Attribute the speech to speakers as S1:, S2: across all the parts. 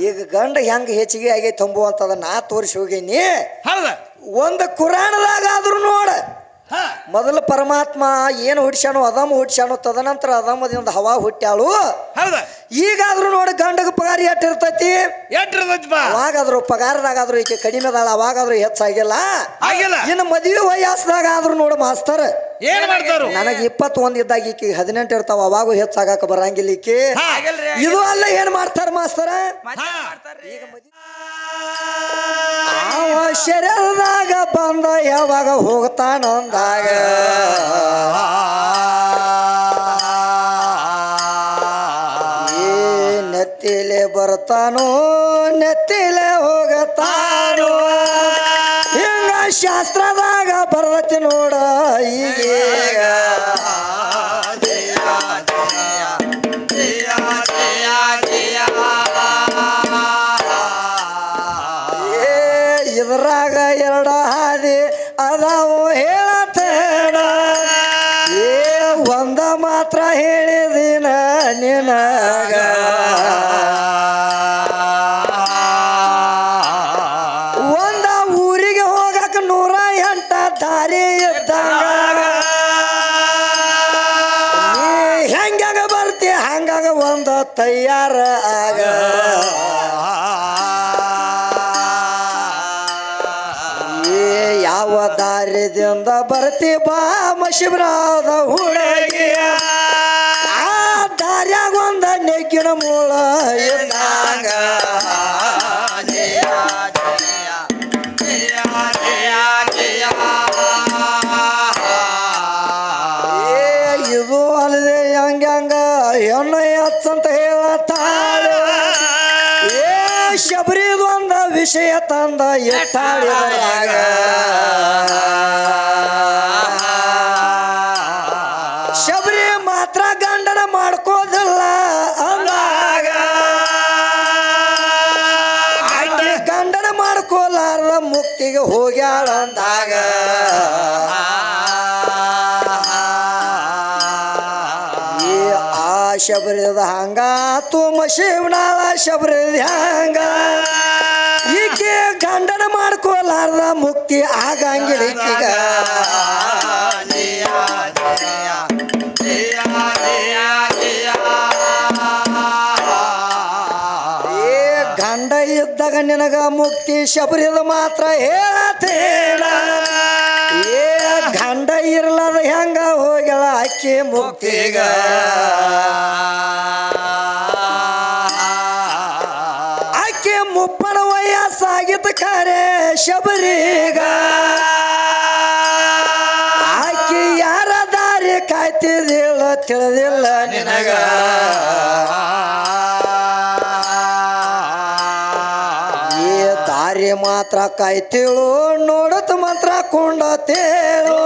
S1: ಈಗ ಗಂಡ ಹೆಂಗ ಹೆಚ್ಚಿಗೆ ಆಗೈತೆ ತುಂಬುವಂತದ ನಾ ತೋರಿಸಿ ಹೋಗೇನಿ.
S2: ಹೌದ?
S1: ಒಂದು ಕುರಾಣದಾಗ ಆದ್ರೂ ನೋಡ. ಮೊದಲು ಪರಮಾತ್ಮ ಏನು ಹುಡ್ಸ್ಯಾನು ಅದಮ್ಮ ಹುಡ್ಸ್ಯಾನು ತದನಂತರ ಅದಮ್ಮದಿಂದ ಹವಾ ಹುಟ್ಟ್ಯಾಳು.
S2: ಹೌದ?
S1: ಈಗಾದ್ರೂ ನೋಡಿ ಗಂಡಗ ಪಗಾರ ಎಷ್ಟ್ ಇರ್ತೈತಿ
S2: ಎಟ್ಟಿರ್ತೈತಿ
S1: ಅವಾಗಾದ್ರೂ ಪಗಾರದಾಗಾದ್ರೂ ಈಕೆ ಕಡಿಮೆ ಅದಾಳ ಅವಾಗಾದ್ರೂ ಹೆಚ್ಚಾಗಿಲ್ಲ.
S2: ಆಗಿಲ್ಲ.
S1: ಇನ್ನು ಮದುವೆ ವಯಸ್ಸದಾಗ ಆದ್ರೂ ನೋಡು ಮಾಸ್ತರ್.
S2: ಏನ್ ಮಾಡ್ತಾರು
S1: ನನಗೆ ಇಪ್ಪತ್ತೊಂದು ಇದ್ದಾಗ ಈಕೆ ಹದಿನೆಂಟು ಇರ್ತಾವ ಅವಾಗೂ ಹೆಚ್ಚಾಗಾಕ ಬರಂಗಿಲ್ಲ ಈಕೆ. ಇದು ಅಲ್ಲ ಏನ್ ಮಾಡ್ತಾರ ಮಾಸ್ತರ?
S2: ಹಾ.
S1: ಅವ ಬಂದ ಯಾವಾಗ ಹೋಗ್ತಾನೊಂದಾಗ ಏ ನೆತ್ತಿಲೆ ಬರ್ತಾನೋ ನೆತ್ತಿಲೆ ಹೋಗತಾನೋ. ಹಿಂಗ ಶಾಸ್ತ್ರದಾಗ ಬರ್ತಿ ನೋಡ ಈಗ ತಯಾರ ಆಗ ಏ, ಯಾವ ದಾರಿದಿಂದ ಬರ್ತಿ ಬಾ ಮಶಿಬ್ರಾದ ಹುಡುಗಿಯ ಆ ದಾರ್ಯಾಗ ಒಂದ ನೆಗ್ಗಿನ ಮೂಳ ಇದ್ದಾಗ ವಿಷಯ ತಂದ ಶಬರಿ ಮಾತ್ರ ಗಂಡನ ಮಾಡ್ಕೋದಿಲ್ಲ ಅಂದಾಗ. ಗಂಡನ ಮಾಡ್ಕೋಲಾರ್ದ ಮುಕ್ತಿಗೆ ಹೋಗ್ಯಾಳ ಅಂದಾಗ. ಶಬರಿದ ಹಂಗ, ತುಮ ಶಿವನಾಳ ಶಬರಿದ ಹಂಗ. ಈಕೆ ಮಾಡ್ಕೊಲಾರ್ದ ಮುಕ್ತಿ ಆಗಂಗಿಲ್ಲ ಈಗ ಏ ಗಂಡ ಇದ್ದಾಗ ನಿನಗ ಮುಕ್ತಿ ಶಬರಿದ ಮಾತ್ರ ಹೇಳತೇನ ಏ ಗಂಡ ಇರ್ಲಾರ ಹೆಂಗ ಹೋಗ್ಯಾಳ ಅಕ್ಕಿ ಮುಕ್ತಿಗ. ಶಬರಿಗ. ಆಕಿ ಯಾರ ದಾರಿ ಕಾಯ್ತಿದಿಲ್ಲ ತಿಳಿದಿಲ್ಲ ನಿನಗ. ಈ ದಾರಿ ಮಾತ್ರ ಕಾಯ್ತಿಳು ನೋಡತ್ ಮಾತ್ರ ಕೊಂಡತೇಳು.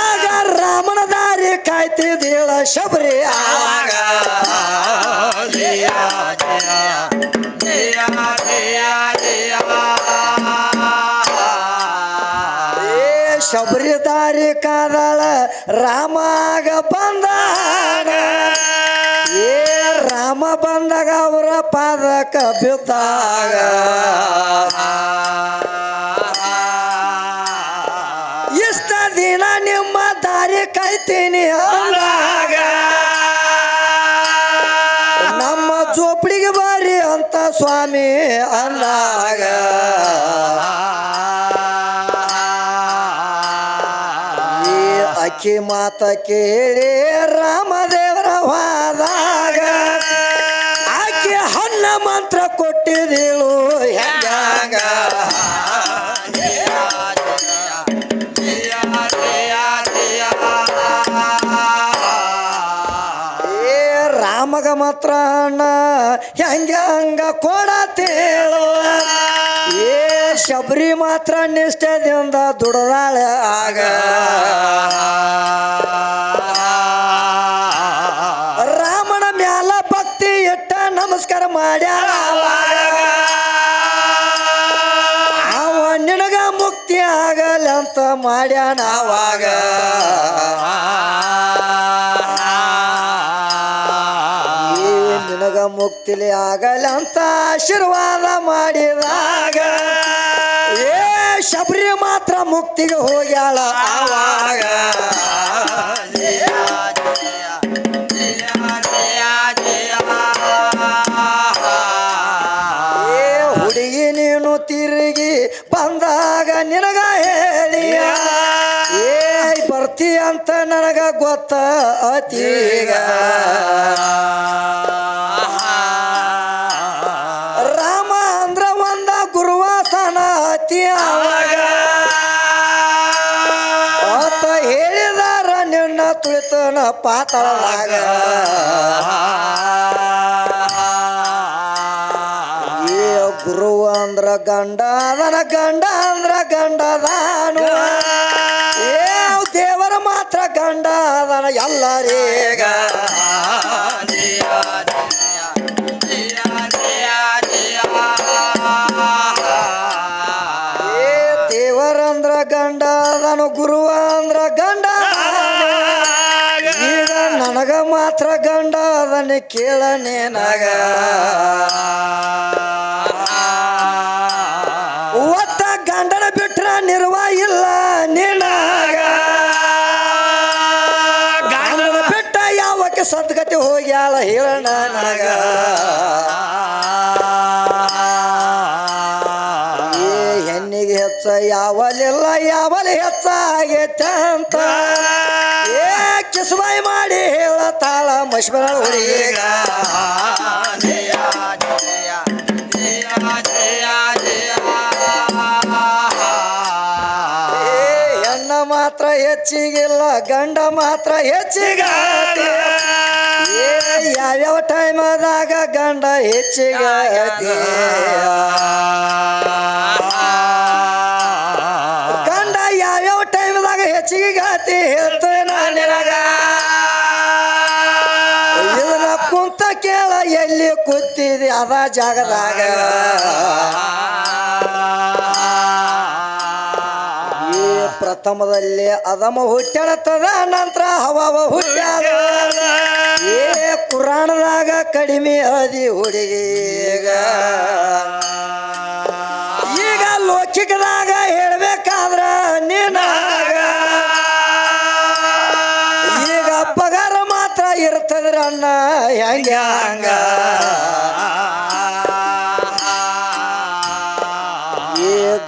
S1: ಆಗ ರಾಮನ ದಾರಿ ಕಾಯ್ತಿದಿಳ ಶಬರಿ ಆಗ ಏ ಶಬರಿ ದಾರಿ ಕಾದಳ ರಾಮಾಗ ಬಂದಾಗ, ಏ ರಾಮ ಬಂದಾಗ ಅವರ ಪಾದಕ ಬಿದ್ದಾಗ. ಇಷ್ಟ ದಿನ ನಿಮ್ಮ ದಾರಿ ಕಾಯ್ತೀನಿ ಅಕ್ಕಿ ಮಾತ ಕೇಳಿ ರಾಮದೇವರ ವಾದಾಗ ಆಕೆ ಹಣ್ಣ ಮಂತ್ರ ಕೊಟ್ಟಿದಳು ಹೆಂಗ ಏ ರಾಮಗ ಮಾತ್ರ ಹಣ್ಣ ಹೆಂಗ ಹಂಗ ಕೊಡತೇಳು ಏ ಶಬರಿ ಮಾತ್ರ ನಿಷ್ಠದಿಂದ ದುಡದಾಳೆ ಆಗ. ರಾಮನ ಮ್ಯಾಲ ಭಕ್ತಿ ಇಟ್ಟ ನಮಸ್ಕಾರ ಮಾಡ್ಯಾಳ. ಅವ ನಿನಗ ಮುಕ್ತಿ ಆಗಲ್ಲ ಅಂತ ಮಾಡ್ಯಾನ ಆವಾಗ. ಮುಕ್ತಿಲಿ ಆಗಲಂತ ಆಶೀರ್ವಾದ ಮಾಡಿದಾಗ. ಏ, ಶಬರಿ ಮಾತ್ರ ಮುಕ್ತಿಗೆ ಹೋಗ್ಯಾಳ ಆವಾಗ. ಏ, ಹುಡುಗಿ ನೀನು ತಿರುಗಿ ಬಂದಾಗ ನಿನಗ ಹೇಳಿ. ಏ ಬರ್ತಿ ಅಂತ ನನಗ ಗೊತ್ತ ಅತೀಗ ಪಾತಾಳದಾಗ. ಏ ಗುರು ಅಂದ್ರ ಗಂಡದನ ಗಂಡ ಅಂದ್ರ ಗಂಡದಾನು ಏ ದೇವರ ಮಾತ್ರ ಗಂಡದನ ಎಲ್ಲರೀಗ. ಮಾತ್ರ ಗಂಡ ಅದನ್ನ ಕೇಳನೇನಾಗ ಒತ್ತ ಗಂಡನ ಬಿಟ್ರ ನಿರ್ವ ಇಲ್ಲ ನಿನಾಗ ಗಂಡನ ಬಿಟ್ಟ ಯಾವಕ್ಕೆ ಸದ್ಗತಿ ಹೋಗ್ಯಾಳ ಹೇಳನಾಗ ಹೆಣ್ಣಿಗೆ ಹೆಚ್ಚ ಯಾವಲಿಲ್ಲ ಯಾವಲಿ ಹೆಚ್ಚಾಗೈತೆ ಅಂತ. ಏ ಕಿಸ್ಬಾಯಿ ಮಾಡಿ ಹೇಳತಾಳ ಮಶ್ಮರ ಹುಡುಗಿಗ ಏ ಹೆಣ್ಣ ಮಾತ್ರ ಹೆಚ್ಚಿಗಿಲ್ಲ ಗಂಡ ಮಾತ್ರ ಹೆಚ್ಚಿಗ ಯಾವ್ಯಾವ ಟೈಮದಾಗ ಗಂಡ ಹೆಚ್ಚಿಗ ಅದ ಜಾಗದಾಗ? ಈ ಪ್ರಥಮದಲ್ಲಿ ಅದಮ ಹುಟ್ಟಾಡತದ ನಂತರ ಹವಾವ ಹುಟ್ಟಾದ ಏ ಪುರಾಣದಾಗ ಕಡಿಮೆ ಅದಿ ಹುಡುಗಿ. ಈಗ. ಲೋಕಿಕದಾಗ ಹೇಳಬೇಕಾದ್ರ ನೀನಾಗ. ಈಗ ಪಗಾರ ಮಾತ್ರ ಇರ್ತದ್ರ ಅಣ್ಣ ಹೆಂಗ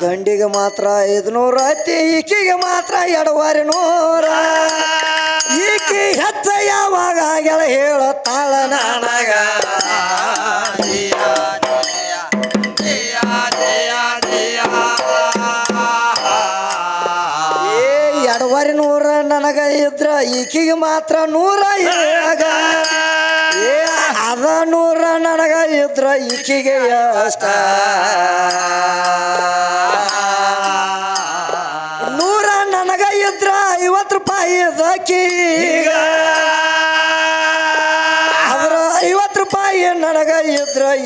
S1: ಗಂಡಿಗೆ ಮಾತ್ರ ಐದ್ನೂರ ಐತಿ ಈಕಿಗೆ ಮಾತ್ರ ಎಡವಾರಿ ನೂರ ಈಕಿ ಹೆಚ್ಚ ಯಾವಾಗ ಆಗ್ಯಾಳ ಹೇಳತ್ತಾಳ ನನಗ. ಏ ಎಡವಾರಿ ನೂರ ನನಗ ಇದ್ರ ಈಕಿಗೆ ಮಾತ್ರ ನೂರ ಇರಾಗ ಏ ಅದ ನೂರ ನನಗ ಇದ್ರ ಈಕಿಗೆ ಅಷ್ಟ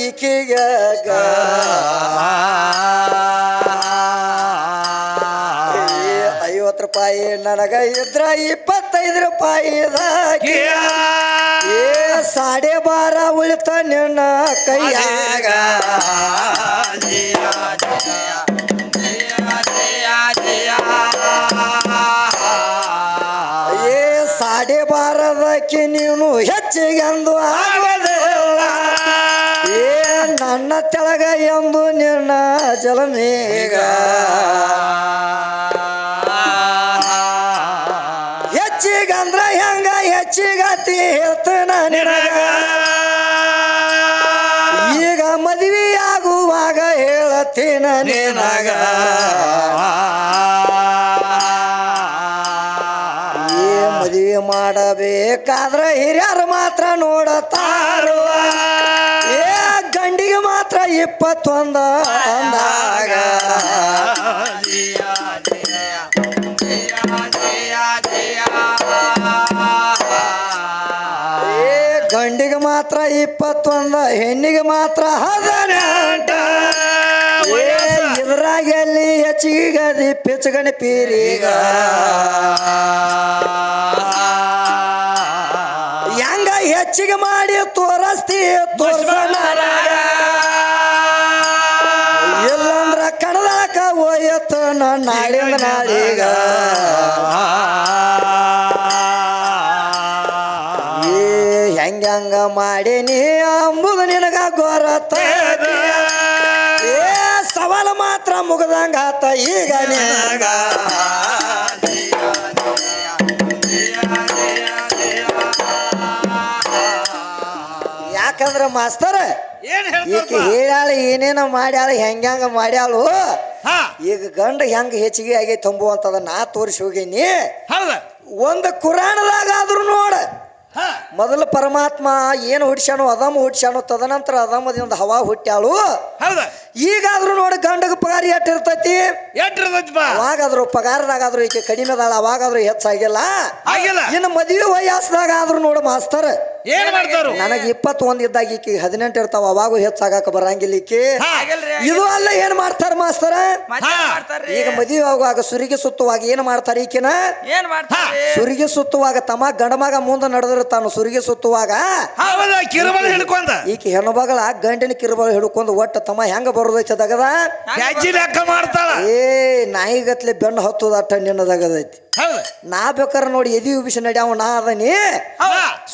S1: ಈಕಿಗೆ ಐವತ್ತು ರೂಪಾಯಿ ನನಗ ಇದ್ರ ಇಪ್ಪತ್ತೈದು ರೂಪಾಯಿ ಇದಕ್ಕೀಗ ಏ ಸಾಡೆ ಬಾರ ಉಳಿತ ನಿನ್ನ ಕೈಯಾಗ. ಏ ಸಾಡೆ ಬಾರದಕ್ಕೆ ನೀನು ಹೆಚ್ಚಿಗೆ ನಿನ್ನ ಜಲಮೇಗ ಹೆಚ್ಚಿಗಂದ್ರ ಹೆಂಗ ಹೆಚ್ಚಿಗತಿ ಹೇಳ್ತನ ನಿನಗ. ಈಗ ಮದುವೆ ಆಗುವಾಗ ಹೇಳತ್ತೀನ ನಿನಗ ಮಾಡಬೇಕಾದ್ರೆ ಹಿರಿಯರು ಮಾತ್ರ ನೋಡತಾರು. ಇಪ್ಪತ್ತೊಂದ ಅಂದಾಗ. ಗಂಡಿಗೆ ಮಾತ್ರ ಇಪ್ಪತ್ತೊಂದ ಹೆಣ್ಣಿಗೆ ಮಾತ್ರ ಹದಿನೆಂಟ. ಇದ್ರಾಗೆಲ್ಲಿ ಹೆಚ್ಚಿಗೆ ಗದಿ ಪಿಚ್ಚಗಣಿ ಪೀರಿಗ ಹೆಂಗ ಹೆಚ್ಚಿಗೆ ಮಾಡಿ ತೋರಿಸ್ತಿ ನಾಳಿಂದ ನಾಳೀಗ. ಏ ಹೆಂಗ ಹಂಗ ಮಾಡೇನಿ ಅಂಬುದು ನಿನಗ ಗೊರತ್ತ ಏ ಸವಾಲ ಮಾತ್ರ ಮುಗ್ದಂಗ ಆತ ಈಗ ನಿನಗ. ಯಾಕಂದ್ರ ಮಾಸ್ತರ್
S2: ಏನ್
S1: ಈಕೆ ಹೇಳ್ಯಾಳ ಏನೇನ ಮಾಡ್ಯಾಳ ಹೆಂಗ್ಯಾಂಗ ಮಾಡ್ಯಾಳು.
S2: ಹಾ.
S1: ಈಗ ಗಂಡ ಹೆಂಗ ಹೆಚ್ಚಿಗೆ ಆಗೈತೆ ತುಂಬುವಂತದ ನಾ ತೋರಿಸಿ ಹೋಗೇನಿ.
S2: ಹೌದ.
S1: ಒಂದು ಕುರಾಣದಾಗ ಆದ್ರೂ ನೋಡ.
S2: ಹಾ.
S1: ಮೊದಲು ಪರಮಾತ್ಮ ಏನು ಹುಡ್ಸ್ಯಾನು ಅದಮ್ ಹುಡ್ಸ್ಯಾನು ತದನಂತರ ಅದಮ್ಮದಿಂದ ಹವಾ ಹುಟ್ಟ್ಯಾಳು.
S2: ಹೌದ.
S1: ಈಗಾದ್ರೂ ನೋಡಿ ಗಂಡಗ ಪಗಾರ ಎಷ್ಟ್ ಇರ್ತೈತಿ
S2: ಎಷ್ಟಿರ್ತೈತಿಪ್ಪ
S1: ಅವಾಗಾದ್ರೂ ಪಗಾರದಾಗಾದ್ರೂ ಈಕೆ ಕಡಿಮೆ ಅದಾಳ ಅವಾಗಾದ್ರೂ ಹೆಚ್ಚಾಗಿಲ್ಲ.
S2: ಆಗಿಲ್ಲ.
S1: ಇನ್ನು ಮದುವೆ ವಯಸ್ಸದಾಗ ಆದ್ರೂ ನೋಡು ಮಾಸ್ತರ್.
S2: ಏನ್ ಮಾಡ್ತಾರು
S1: ನನಗೆ ಇಪ್ಪತ್ತೊಂದ್ ಇದ್ದಾಗ ಈಕಿ ಹದಿನೆಂಟು ಇರ್ತಾವ ಅವಾಗೂ ಹೆಚ್ಚಾಗಾಕ ಬರಂಗಿಲ್ಲ ಈಕಿ. ಇದು ಅಲ್ಲ ಏನ್ ಮಾಡ್ತಾರ ಮಾಸ್ತರ? ಈಗ ಮದುವೆ ಆಗುವಾಗ ಸುರಿಗೆ ಸುತ್ತುವಾಗ ಏನ್ ಮಾಡ್ತಾರ ಈಕಿನ?
S3: ಏನ್
S1: ಸುರಿಗೆ ಸುತ್ತುವಾಗ ತಮ್ಮ ಗಂಡಮಗ ಮುಂದೆ ನಡೆದಿರ್ತಾನ ಸುರಿಗೆ ಸುತ್ತುವಾಗ.
S2: ಹೌದ ಕಿರುಬಲ್ ಹಿಡ್ಕೊಂಡ.
S1: ಈಕಿ ಹೆಣ್ಮಗಳ ಗಂಡಿನ ಕಿರುಬಳ ಹಿಡ್ಕೊಂಡು ಒಟ್ಟ ತಮ್ಮ ಹೆಂಗ ಬರೋದೈತೆ ದಗದ?
S2: ಮಾಡ್ತಾಳ.
S1: ಏ ನಾಯಿಗತ್ಲೆ ಬೆನ್ನು ಹತ್ತುದಟ್ಟ ನಿನ್ನ ದಗದೈತಿ.
S2: ಹೌದ.
S1: ನಾ ಬೇಕಾರೆ ನೋಡಿ ಎದಿ ಉಬಿಸಿ ನಡ್ಯಾವ ನಾ ಅದನಿ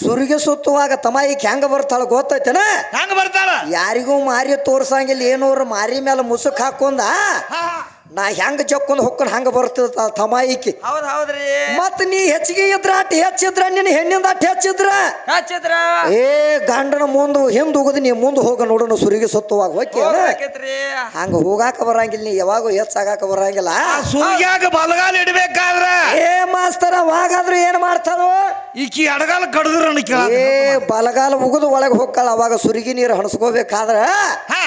S1: ಸುರಿಗೆ ಸುತ್ತುವಾಗ ತಮಾಯಿಕ್ ಹೆಂಗ ಬರ್ತಾಳ ಗೊತ್ತೈತೆನ?
S2: ಹೆಂಗ ಬರ್ತಾಳ?
S1: ಯಾರಿಗೂ ಮಾರಿ ತೋರ್ಸಂಗಿಲ್ಲ ಏನೂರು ಮಾರಿ ಮೇಲೆ ಮುಸುಕ್ ಹಾಕೊಂಡ ನಾ ಹೆಂಗ ಜಕ್ಕೊಂಡ್ ಹೊಕ್ಕನ್ ಹಂಗ ಬರ್ತದ ತಮಾಯಿಕಿ ಈಕಿ.
S3: ಹೌದ್ ಹೌದ್ರಿ.
S1: ಮತ್ ನೀ ಹೆಚ್ಚಿಗೆ ಇದ್ರ ಅಟ್ ಹೆಚ್ಚಿದ್ರ ನಿನ್ನ ಹೆಣ್ಣಿಂದ ಅಟ್ ಹೆಚ್ಚಿದ್ರ.
S3: ಹಚ್ಚಿದ್ರ.
S1: ಏ ಗಂಡನ ಮುಂದ್ ಹಿಂದ್ ಹೋಗುದು ನೀ ಮುಂದ್ ಹೋಗ ನೋಡೋಣ ಸುರಿಗೆ ಸುತ್ತುವಾಗ ಓಕೆ ಹಂಗ ಹೋಗಾಕ ಬರಂಗಿಲ್ಲ ನೀ ಯಾವಾಗೂ ಹೆಚ್ಚಾಗಾಕ ಬರಂಗಿಲ್ಲ.
S2: ಆ ಸುರ್ಗ್ಯಾಗ ಬಲಗಾಲ ಇಡ್ಬೇಕಾದ್ರ?
S1: ಏ ಮಾಸ್ತರ ಅವಾಗಾದ್ರೂ ಏನ್ ಮಾಡ್ತಾರೋ
S2: ಈಕಿ ಅಡಗಾಲ ಕಡದ್ರ
S1: ಏ ಬಲಗಾಲ ಮುಗಿದು ಒಳಗೆ ಹೋಗ್ಕಳ ಅವಾಗ ಸುರಿಗಿ ನೀರು ಹಣಸ್ಕೋಬೇಕಾದ್ರ?
S2: ಹಾ.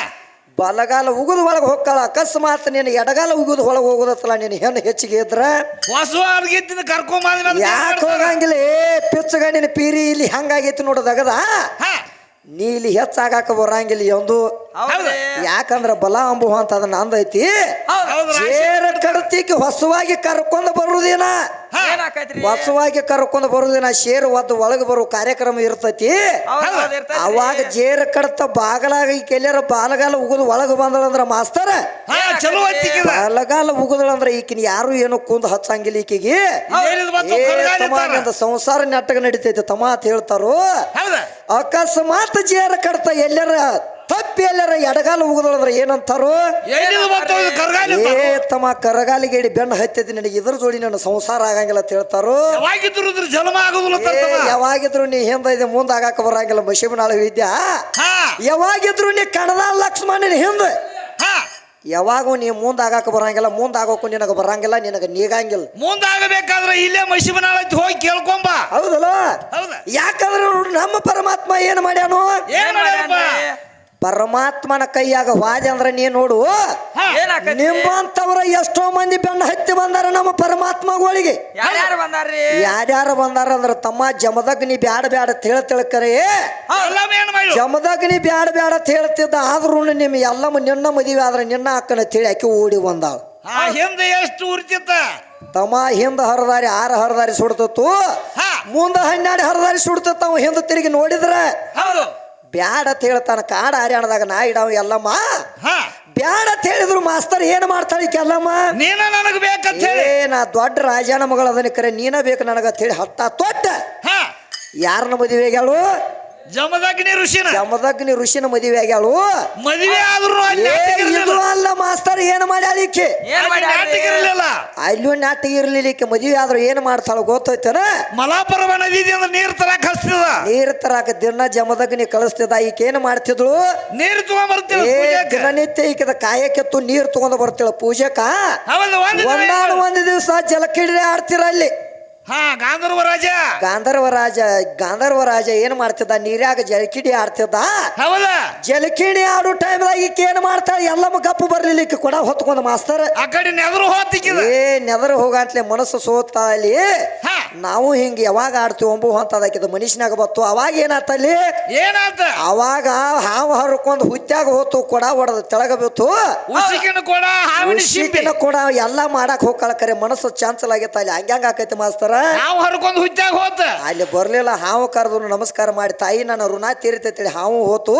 S1: ಬಲಗಾಲ ಉಗುದು ಒಳಗೆ ಹೋಗ್ತಾಳ. ಅಕಸ್ಮಾತ್ ನೀನು ಎಡಗಾಲ ಉಗುದು ಒಳಗೆ ಹೋಗುದತ್ತಲ್ಲ ನೀನು ಹೆಣ್ಣು ಹೆಚ್ಚಿಗೆ ಇದ್ರ?
S2: ಹೊಸ ಅರ್ಗಿತ್ತಿನ ಕರ್ಕೊಂಬಂದ
S1: ಯಾಕೆ ಹೋಗಂಗಿಲ್ಲ? ಏ ಪಿಚ್ಚಗಣ್ಣಿನ ಪೀರಿ ಇಲ್ಲಿ ಹಂಗಾಗೈತಿ ನೋಡೋದಾಗದ ನೀ ಇಲ್ಲಿ ಹೆಚ್ಚಾಗಾಕ ಬರಂಗಿಲ್ಲ
S3: ಎಂದು
S1: ಯಾಕಂದ್ರ ಬಲ ಅಂಬು ಅಂತ ಅದನ್ನ ಅಂದೈತಿ. ಸೇರ ಕಡತಿಗೆ ಹೊಸವಾಗಿ ಕರ್ಕೊಂಡು ಬರುದಿನ
S3: ಏನಾಕೈತ್ರಿ?
S1: ಹೊಸವಾಗಿ ಕರ್ಕೊಂಡು ನಾ ಶೇರು ಒದ್ದು ಒಳಗೆ ಬರೋ ಕಾರ್ಯಕ್ರಮ ಇರ್ತೈತಿ.
S3: ಹೌದ್ ಹೌದ್ ಇರ್ತೈತ್ರಿ.
S1: ಅವಾಗ ಜೇರ ಕಡತ ಬಾಗಲಾಗ ಈ ಕೆಲ್ಯಾರ ಬಾಲಗಾಲ ಉಗುದು ಒಳಗೆ ಬಂದಳಂದ್ರ ಮಾಸ್ತರ.
S2: ಹಾ ಚಲೋ
S1: ಬಾಲಗಾಲ ಉಗುದಳಂದ್ರ ಈಕಿನ ಯಾರು ಏನು ಕುಂದ ಹಚ್ಚಂಗಿಲ್ಲ ಈಕಿಗೆ.
S2: ಇದೇನಿದ್ ಮತ್ತು
S1: ಏ
S2: ಕರ್ಗಾಲ
S1: ತಮ್ಮ
S2: ಇರ್ತಾರ.
S1: ನಿಂದ ಸಂಸಾರ ನೆಟ್ಟಗ ನಡಿತೈತಿ ತಮ್ಮ ಅಂತ ಹೇಳ್ತಾರು.
S2: ಹೌದ.
S1: ಅಕಸ್ಮಾತ್ ಜೇರ ಕಡತ ಎಲ್ಲರ ತಪ್ಪಿ ಎಲ್ಲರ ಎಡಗಾಲ ಉಗಿದ್ರೆ ಏನಂತಾರು? ಏ ತಮ್ಮ ಕರಗಾಲಿಗೆ ಇಡಿ ಬೆಣ್ಣ ಹತ್ತೈತಿ ನನಗೆ ಇದ್ರ ಜೋಡಿ ನನ್ನ ಸಂಸಾರ ಆಗಂಗಿಲ್ಲ ಅಂತ ಹೇಳ್ತಾರೋ?
S2: ಯಾವಾಗಿದ್ರು
S1: ನೀ ಹಿಂದ ಇದೆ ಮುಂದ ಆಗಾಕ ಬರಂಗಿಲ್ಲ ಮಶಿಬನಾಳು ವಿದ್ಯಾ? ಯಾವಾಗಿದ್ರು ನೀ ಕಣದ ಲಕ್ಷ್ಮಣನ ಹಿಂದ?
S2: ಹಾ.
S1: ಯಾವಾಗೂ ನೀ ಮುಂದ ಆಗಾಕ ಬರಂಗಿಲ್ಲ ಮುಂದ ಆಗೋಕು ನಿನಗ ಬರಂಗಿಲ್ಲ ನಿನಗೆ ನೀಗಂಗಿಲ್ಲ.
S2: ಮುಂದಾಗಬೇಕಾದ್ರೆ ಇಲ್ಲೇ ಮಸಿಬನಾಳ ಹೋಗಿ ಕೇಳ್ಕೊಂಬ.
S1: ಹೌದಲ್ಲ?
S2: ಹೌದ.
S1: ಯಾಕಂದ್ರೆ ನಮ್ಮ ಪರಮಾತ್ಮ ಏನ್ ಮಾಡ್ಯಾನು?
S2: ಏನ್
S1: ಪರಮಾತ್ಮನ ಕೈಯಾಗ ವಾದ್ಯ ಅಂದ್ರೆ ನೀ ನೋಡು. ನಿಮ್ಮಂತವ್ರ ಎಷ್ಟೋ ಮಂದಿ ಬೆನ್ನ ಹತ್ತಿ ಬಂದಾರ ನಮ್ಮ ಪರಮಾತ್ಮಗಳಿಗೆ.
S3: ಯಾರ್ಯಾರು ಬಂದಾರ್ರಿ?
S1: ಯಾರ್ಯಾರು ಬಂದಾರ ಅಂದ್ರ ತಮ್ಮ ಜಮದಗ್ನಿ ನೀ ಬ್ಯಾಡ ಬ್ಯಾಡ ಅಂತ ಹೇಳ್ತಿಳ್ಕರೆ ಜಮದಗ್ನಿ ಬ್ಯಾಡ ಬ್ಯಾಡ ಅಂತ ಹೇಳ್ತಿದ್ದ ಆದ್ರೂ ನಿಮ್ ಎಲ್ಲಮ್ಮ ನಿನ್ನ ಮದುವೆ ಆದ್ರೆ ನಿನ್ನ ಅಕ್ಕನ ತಿಳಿ ಹಾಕಿ ಓಡಿ ಬಂದಾಳ.
S2: ಹಿಂದೆ ಎಷ್ಟು ಉರ್ತಿತ್ತ
S1: ತಮ್ಮ ಹಿಂದ ಹರದಾರಿ ಆರ ಹರದಾರಿ ಸುಡ್ತತ್ತು. ಮುಂದ ಹನ್ನೆರಡು ಹರದಾರಿ ಸುಡ್ತತ್ತ ಅವ ಹಿಂದ ತಿರುಗಿ ನೋಡಿದ್ರ?
S2: ಹೌದು.
S1: ಬ್ಯಾಡ ಅಂತ ಹೇಳ್ತಾನ. ಕಾಡ ಹರ್ಯಾಣದಾಗ ನಾ ಇಡಾವ ಎಲ್ಲಮ್ಮ.
S2: ಹಾ.
S1: ಬ್ಯಾಡ ಅಂತ ಹೇಳಿದ್ರು ಮಾಸ್ತರ್ ಏನ್ ಮಾಡ್ತಾಳೆ ಎಲ್ಲಮ್ಮ?
S2: ನೀನ ನನಗ ಬೇಕಂತ
S1: ಏ
S2: ಹೇಳಿ
S1: ನಾ ದೊಡ್ಡ ರಾಜನ ಮಗಳ ಅದನ್ನ ಕರೆ ನೀನ ಬೇಕು ನನಗ ಅಂತ ಹೇಳಿ ಹತ್ತ ತೊಟ್ಟ.
S2: ಹಾ.
S1: ಯಾರನ್ನ ಮದುವೆ ಆಗ್ಯಾಳು
S2: ಜಮದಗ್ನಿ ಋಷಿನ.
S1: ಜಮದಗ್ನಿ ಋಷಿನ ಮದುವೆ ಆಗ್ಯಾಳು.
S2: ಮದುವೆ ಆದ್ರೂ ಅಲ್ಲಿ
S1: ಏ,
S2: ನಾಟಿಗೆ
S1: ಇದು
S2: ಇರ್ಲಿಲ್ಲ.
S1: ಅಲ್ಲ ಮಾಸ್ತರ್ ಏನ್ ಮಾಡ್ಯಾಳ ಈಕೆ?
S3: ಏನ್
S2: ಅಲ್ಲಿ ನಾಟಿಗೆ ಇರ್ಲಿಲ್ಲ.
S1: ಅಲ್ಲೂ ನಾಟಿಗೆ ಇರ್ಲಿಲ್ಲ ಈಕೆ. ಮದುವೆ ಆದ್ರೂ ಏನ್ ಮಾಡ್ತಾಳ ಗೊತ್ತೈತನ?
S2: ಮಲಾಪರ್ವ ನದಿ ಅಂದ್ರೆ ನೀರ್ ತರಕ್ ಹಸ್ತದ
S1: ನೀರ್ ತರಾಕ ದಿನ ಜಮದಗ್ನಿ ಕಳಿಸ್ತಿದ್ದ. ಈಕೆ ಏನ್ ಮಾಡ್ತಿದ್ಳು?
S2: ನೀರ್
S1: ಏ
S2: ಪೂಜೆಗೆ.
S1: ದಿನನಿತ್ಯ ಈಕೆದ ಕಾಯಕ್ಕೆತ್ತು ನೀರ್ ತಗೊಂಡ್ ಬರ್ತಿಳ ಪೂಜೆಕ.
S2: ಹೌದು ಒಂದ್ ದಿನ
S1: ಒಂದಾಣ ಒಂದ್ ದಿವಸ ಜಲಕಿಡಿ ಆಡ್ತಿರ ಅಲ್ಲಿ.
S2: ಹಾ ಗಾಂಧರ್ವ ರಾಜ.
S1: ಗಾಂಧರ್ವ ರಾಜ ಗಾಂಧರ್ವ ರಾಜ ಏನ್ ಮಾಡ್ತಿದ್ದ? ನೀರಾಗ ಜಲಕಿಡಿ ಆಡ್ತಿದ್ದ?
S2: ಹೌದ?
S1: ಜಲಕಿಡಿ ಆಡೋ ಟೈಮ್ದಾಗ ಈಕೆ ಏನ್ ಮಾಡ್ತಾಳ? ಎಲ್ಲಮ್ಮ ಗಪ್ಪು ಬರ್ಲಿಲ್ಲ ಈಕೆ ಕೊಡ ಹೊತ್ಕೊಂಡ್ ಮಾಸ್ತರ್.
S2: ಆ ಕಡೆ ನೆದರು ಹೋತಿಕ್ಕಿದ
S1: ಏ ನೆದರ್ ಹೋಗಂತ್ಲೆ ಮನಸ್ಸು ಸೋತ ಅಲ್ಲಿ ನಾವು ಹಿಂಗ ಯಾವಾಗ ಆಡ್ತೀವಿ ಒಂಬು ಅಂತದಾಕಿದ ಮನುಷ್ಯನಾಗ ಬತ್ತು. ಅವಾಗ ಏನಾತಲ್ಲಿ
S2: ಏನಾತ?
S1: ಅವಾಗ ಹಾವು ಹರ್ಕೊಂಡು ಹುತ್ಯಾಗ ಹೋತು ಕೊಡ ಹೊಡೆದ ತೆಳಗ ಬಿತ್ತು.
S2: ಉಸಿಕಿನ ಕೊಡ ಹಾವಿನ
S1: ಎಲ್ಲ ಮಾಡಕ್ ಹೋಗ್ಕಳ ಕರೆ ಮನಸ್ಸು ಚಾನ್ಸಲ್ ಆಗೈತೆ ಅಲ್ಲಿ. ಹಂಗ್ಯಾಂಗ ಆಕೈತಿ ಮಾಸ್ತರ?
S2: ನಾವು ಹರ್ಕೊಂಡು ಹುಚ್ಚಾಗ ಹೋತ.
S1: ಅಲ್ಲಿ ಬರ್ಲಿಲ್ಲ ಹಾವು ಕರೆದ್ರು ನಮಸ್ಕಾರ ಮಾಡಿ ತಾಯಿ ನನ್ನ ಋಣ ತೀರಿತೈತಿ ಹಾವು ಹೋತು.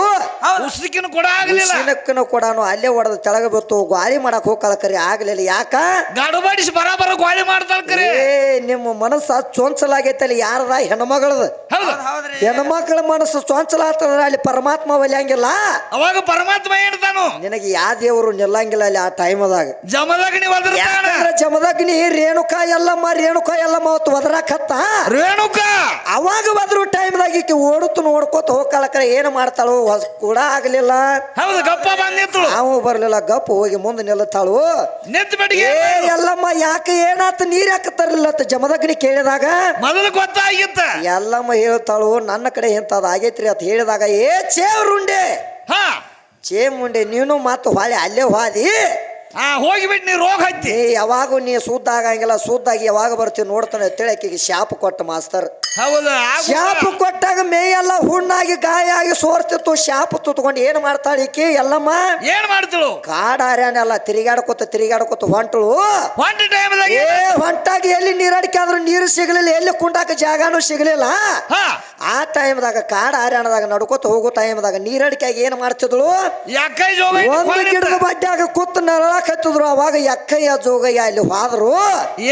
S2: ಉಸಿಕಿನ ಕೂಡ ಆಗ್ಲಿಲ್ಲ.
S1: ಕೂಡನು ಅಲ್ಲೇ ಹೊಡೆದು ತೆಳಗ ಬಿತ್ತು ಗಾಳಿ ಮಾಡಕ್ ಹೋಗಲ್ಲ ಕರಿ ಆಗ್ಲಿಲ್ಲ. ಯಾಕ?
S2: ಗಡಬಡಿಸಿ ಬರಾಬರ ಗೋಳಿ ಮಾಡ್ತಾರ ಕರೆ.
S1: ಏ ನಿಮ್ಮ ಮನಸ್ಸ ಚೊಂಚಲಾಗೈತೆ ಅಲ್ಲಿ ಯಾರದ ಹೆಣ್ಮಗಳದ?
S2: ಹೌದು.
S3: ಹೌದ್ರಿ
S1: ಹೆಣ್ಮಕ್ಳ ಮನಸ್ಸು ಚೊಂಚಲ ಆತಂದ್ರ ಅಲ್ಲಿ ಪರಮಾತ್ಮ ಒಲಿಯಂಗಿಲ್ಲ?
S2: ಅವಾಗ ಪರಮಾತ್ಮ ಹೇಳ್ತಾನು
S1: ನಿನಗೆ ಯಾ ದೇವರು ನಿಲ್ಲಂಗಿಲ್ಲ ಅಲ್ಲಿ ಆ ಟೈಮದಾಗ ಜಮದಗ್ನಿ ಜಮದಗ್ನಿ ರೇಣುಕಾ ಎಲ್ಲಮ್ಮ ರೇಣುಕಾ ಎಲ್ಲಮ್ಮ ಅವತ್ತು ಒದರಾಕತ್ತ
S2: ರೇಣುಕ!
S1: ಅವಾಗ ಬದ್ರು ಟೈಮ್ದಾಗ ಈಕಿ ಓಡುತ್ತು ನೋಡ್ಕೋತ ಹೋಗ್ಕಳಕ್ರ ಏನು ಮಾಡ್ತಾಳು ಹೊಸ್- ಕೂಡ ಆಗ್ಲಿಲ್ಲ.
S2: ಹೌದು ಗಪ್ಪ ಬಂದಿತ್ತು
S1: ನಾವು ಬರ್ಲಿಲ್ಲ ಗಪ್ಪ ಹೋಗಿ ಮುಂದೆ ನಿಲ್ಲತ್ತಾಳು.
S2: ನೆತ್
S1: ಏ ಎಲ್ಲಮ್ಮ ಯಾಕೆ ಏನಾತ ನೀರ್ ಯಾಕೆ ತರಲಿಲ್ಲ ಅಂತ ಜಮದಗ್ನಿ ಕೇಳಿದಾಗ?
S2: ಮೊದಲು ಗೊತ್ತಾಗಿತ್ತ.
S1: ಎಲ್ಲಮ್ಮ ಹೇಳ್ತಾಳು ನನ್ನ ಕಡೆ ಎಂತದ ಆಗೈತ್ರಿ ಅಂತ ಹೇಳಿದಾಗ ಏ ಚೇವ್ರುಂಡೆ
S2: ಹಾ.
S1: ಚೇಮುಂಡೆ ನೀನು ಮಾತು ಹೊಳೆ ಅಲ್ಲೇ ಹೋದಿ
S2: ಹಾ ಹೋಗಿಬಿಟ್ಟು ನೀ ರೋಗ ಹತ್ತಿ.
S1: ಏ, ಯಾವಾಗೂ ನೀ ಸುದ್ದ ಆಗಂಗಿಲ್ಲ ಸುದ್ದಾಗಿ ಯಾವಾಗ ಬರ್ತೀವಿ ನೋಡ್ತಾನೆ ಅಂತೇಳಿ ಶಾಪ ಶಾಪ್ ಕೊಟ್ಟ ಮಾಸ್ತರ್.
S2: ಹೌದು?
S1: ಶಾಪ ಕೊಟ್ಟಾಗ ಮೇಯೆಲ್ಲ ಹುಣ್ಣಾಗಿ ಗಾಯ ಆಗಿ ಸೋರ್ತಿತ್ತು. ಶಾಪ ತುತ್ಕೊಂಡು ಏನ್ ಮಾಡ್ತಾಳೆ ಈಕಿ? ಎಲ್ಲಮ್ಮ
S2: ಏನ್ ಮಾಡ್ತಳು?
S1: ಕಾಡ ಅರ್ಯಾನೆಲ್ಲ ತಿರುಗಾಡ್ಕೊತ ತಿರುಗಾಡ್ಕೊತ ಹೊಂಟಳು.
S2: ಟೈಮ್ದಾಗ
S1: ಏ ಹೊಂಟಾಗಿ ಎಲ್ಲಿ ನೀರಡಿಕೆ ಆದ್ರೂ ನೀರು ಸಿಗಲಿಲ್ಲ ಎಲ್ಲಿ ಕುಂಡಾಕ ಜಾಗಾನು ಸಿಗಲಿಲ್ಲ. ಆ ಟೈಮ್ದಾಗ ಕಾಡ ಹರ್ಯಾಣದಾಗ ನಡ್ಕೋತ ಹೋಗೋ ಟೈಮ್ದಾಗ ನೀರಡಿಕೆಯಾಗಿ ಏನ್ ಮಾಡ್ತಿದ್ಳು? ಒಂದು ಗಿಡದ ಬಡ್ಡ್ಯಾಗ ಕೂತು ನರಳಕತ್ತಿದ್ರು ಅವಾಗ ಎಕ್ಕಯ್ಯ ಜೋಗಯ್ಯ ಅಲ್ಲಿ ಹೋದ್ರು.